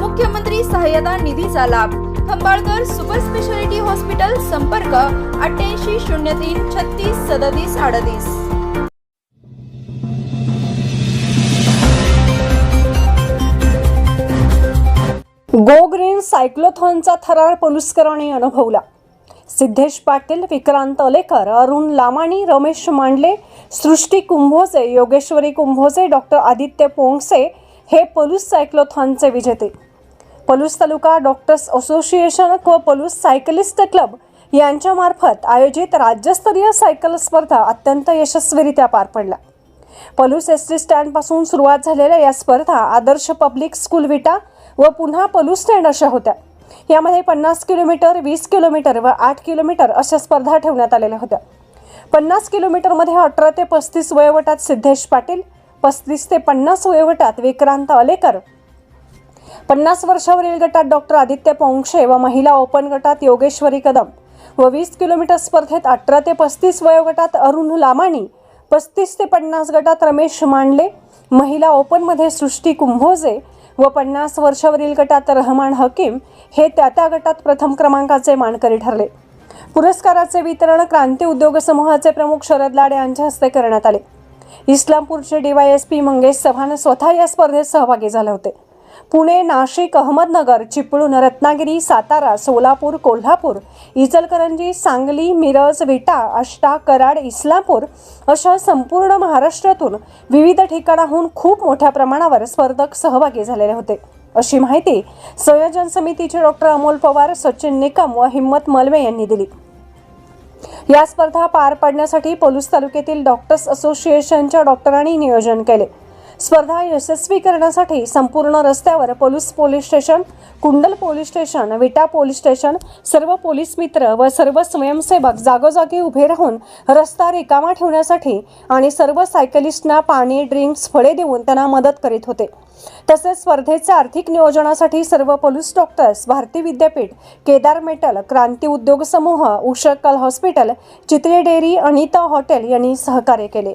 मुख्यमंत्री सहाय्यता निधीचा लाभ. खंबाळकर सुपर स्पेशालिटी हॉस्पिटल संपर्क अठ्ठ्याऐंशी शून्य तीन छत्तीस सदतीस अडतीस. गो ग्रीन सायक्लोथॉनचा थरार पोलुसकरांनी अनुभवला. सिद्धेश पाटील विक्रांत अलेकर अरुण लामाणी रमेश मांडले सृष्टी कुंभोजे योगेश्वरी कुंभोजे डॉक्टर आदित्य पोंगसे हे पलूस सायक्लोथॉनचे विजेते. पलूस तालुका डॉक्टर्स असोसिएशन व पलूस सायकलिस्ट क्लब यांच्यामार्फत आयोजित राज्यस्तरीय सायकल स्पर्धा अत्यंत यशस्वीरित्या पार पडल्या. पलूस एस टी स्टँडपासून सुरुवात झालेल्या या स्पर्धा आदर्श पब्लिक स्कूल विटा व पुन्हा पलूस स्टँड अशा होत्या. यामध्ये पन्नास किलोमीटर वीस किलोमीटर व आठ किलोमीटर अशा स्पर्धा ठेवण्यात आलेल्या होत्या. पन्नास किलोमीटरमध्ये अठरा ते पस्तीस वयोगटात सिद्धेश पाटील पस्तीस ते पन्नास वयोगटात विक्रांत अलेकर पन्नास वर्षावरील गटात डॉक्टर आदित्य पोंक्षे व महिला ओपन गटात योगेश्वरी कदम व वीस किलोमीटर स्पर्धेत अठरा ते पस्तीस वयोगटात अरुण लामाणी पस्तीस ते पन्नास गटात रमेश मांडले महिला ओपनमध्ये सृष्टी कुंभोजे व पन्नास वर्षावरील गटात रहमान हकीम हे त्या त्या गटात प्रथम क्रमांकाचे मानकरी ठरले. पुरस्काराचे वितरण क्रांती उद्योग समूहाचे प्रमुख शरद लाडे यांच्या हस्ते करण्यात आले. इस्लामपूरचे डीवायएसपी मंगेश चव्हाण स्वतः या स्पर्धेत सहभागी झाले होते. पुणे नाशिक अहमदनगर चिपळूण रत्नागिरी सातारा सोलापूर कोल्हापूर इचलकरंजी सांगली मिरज विटा आष्टा कराड इस्लामपूर अशा संपूर्ण महाराष्ट्रातून विविध ठिकाणाहून खूप मोठ्या प्रमाणावर स्पर्धक सहभागी झालेले होते. अशी माहिती संयोजन समितीचे डॉक्टर अमोल पवार सचिन निकम व हिम्मत मलवे यांनी दिली. या स्पर्धा पार पाडण्यासाठी पोलीस तालुक्यातील डॉक्टर्स असोसिएशनच्या डॉक्टरांनी नियोजन केले. स्पर्धा यशस्वी करण्यासाठी संपूर्ण रस्त्यावर police police station Kundal police station Vita police station सर्व पोलीस मित्र व सर्व स्वयंसेवक जागोजागी उभे राहून रस्ता रिकामा ठेवण्यासाठी आणि सर्व सायकलिस्टना पाणी ड्रिंक्स फळे देऊन त्यांना मदत करीत होते. तसेच स्पर्धेच्या आर्थिक नियोजनासाठी सर्व police doctors Bharati Vidyapeeth Kedar metal Kranti Udyog Samuh Ushkal hospital Chitre dairy Anita hotel यांनी सहकार्य केले.